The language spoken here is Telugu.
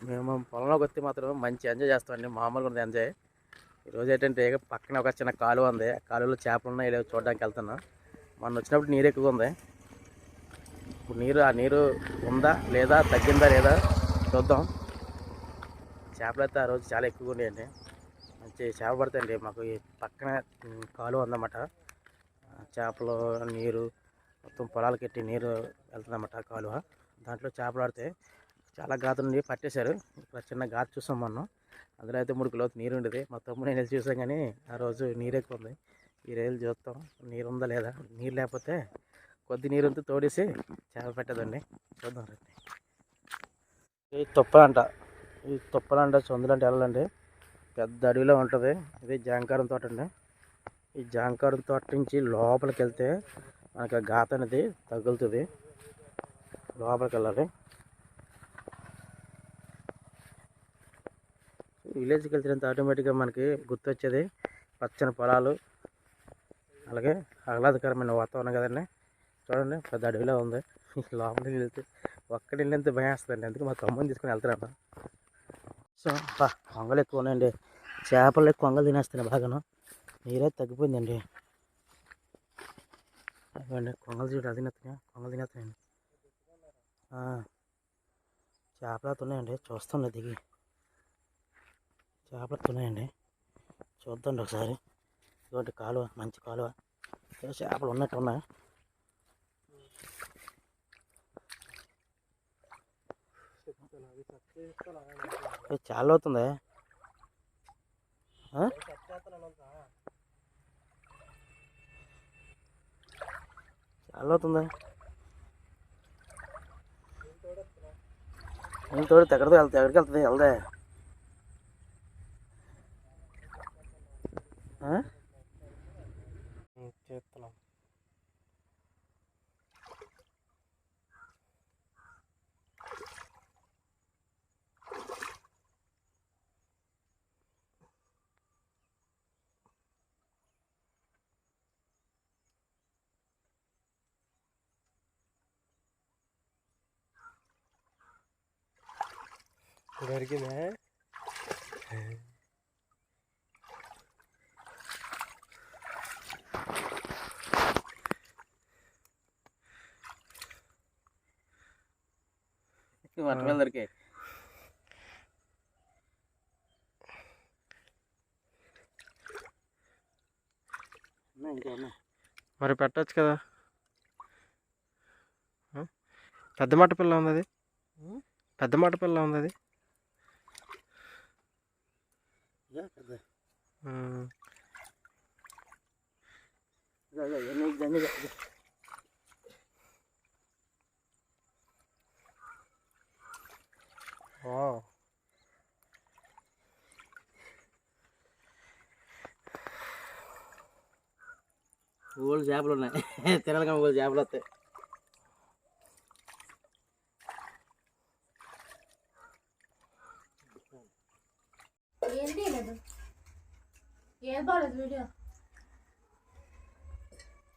మేము పొలంలోకి వస్తే మాత్రం మంచి ఎంజాయ్ చేస్తామండి. మామూలుగా ఉంది ఎంజాయ్. ఈరోజు ఏంటంటే పక్కన ఒక చిన్న కాలువ ఉంది. ఆ కాలువలో చేపలు ఉన్నాయి. లేవు చూడడానికి వెళ్తున్నాం. మొన్న వచ్చినప్పుడు నీరు ఎక్కువ ఉంది. ఇప్పుడు నీరు ఆ నీరు ఉందా లేదా తగ్గిందా లేదా చూద్దాం. చేపలు అయితే ఆ రోజు చాలా ఎక్కువగా ఉన్నాయండి. మంచి చేప పడతాయండి. మాకు పక్కన కాలువ ఉందన్నమాట. చేపలు నీరు మొత్తం పొలాలకి ఎట్టి నీరు వెళ్తుందన్నమాట కాలువ. దాంట్లో చేపలు ఆడితే చాలా గాతులు నుండి పట్టేశారు. ఇక్కడ చిన్న గాత చూసాం మొన్న. అందులో అయితే మూడు కిలోలు నీరు ఉండేది. మా తమ్ముడు నేను వెళ్ళి చూసాం కానీ ఆ రోజు నీరు ఎక్కువ ఉంది. ఈ రైలు చూస్తాం. నీరు ఉందా లేదా? నీరు లేకపోతే కొద్ది నీరు తోడేసి చేప పెట్టదండి. చూద్దాం రండి. ఇది తుప్పలంట. ఈ తుప్పలంట చొందులంటే వెళ్ళండి పెద్ద అడవిలో ఉంటుంది. ఇది జాంకారం తోట అండి. ఈ జాంకారం తోట నుంచి లోపలికి వెళ్తే మనకి ఆ అనేది తగులుతుంది. లోపలికి వెళ్ళాలి. విలేజ్కి వెళ్తున్నంత ఆటోమేటిక్గా మనకి గుర్తొచ్చేది పచ్చని పొలాలు. అలాగే ఆహ్లాదకరమైన వాతావరణం కదండి. చూడండి పెద్ద అడవిలో ఉంది. లోపలికి వెళ్తే ఒక్కడి వెళ్ళినంత భయం వేస్తుందండి. అందుకే మా తమ్ముని తీసుకుని వెళ్తున్నాను. సో బా కొంగలు ఎక్కువ ఉన్నాయండి చేపలు ఎక్కువ కొంగలు తినేస్తున్నాయి బాగాను. నీరే తగ్గిపోయిందండి. అవ్వండి కొంగలు చూడు అది తినేస్తున్నాయి కొంగలు తినేస్తున్నాయండి ఆ, చేపలు అయితే ఉన్నాయండి. చూస్తుండే దిగి. చేపలు ఉన్నాయండి చూద్దండి ఒకసారి. ఇటువంటి కాలువ మంచి కాలువ. చేపలు ఉన్నట్టు ఉన్నాయి. చాలా అవుతుంది చాలా అవుతుంది ఏం తోడు ఎక్కడితో వెళ్తా ఎక్కడికి వెళ్తుంది వెళ్దా చేస్తున్నాం. దొరికిందా? వాటి మీద దొరికాయి. మరి పెట్టచ్చు కదా? పెద్ద మాట పిల్ల ఉంది అది? పెద్ద మాట పిల్ల ఉంది అది. ఇదో పెద్ద. ఉం. ఇదో, ఇదో, ఇవన్నీ ఇవన్నీ ఇదో, ఇదో. వావ్. ఊళ్ళు చేపలు ఉన్నాయి. తినాలి ఊళ్ళు చేపలు వస్తాయి ఏం బాగాలేదు వీడియో?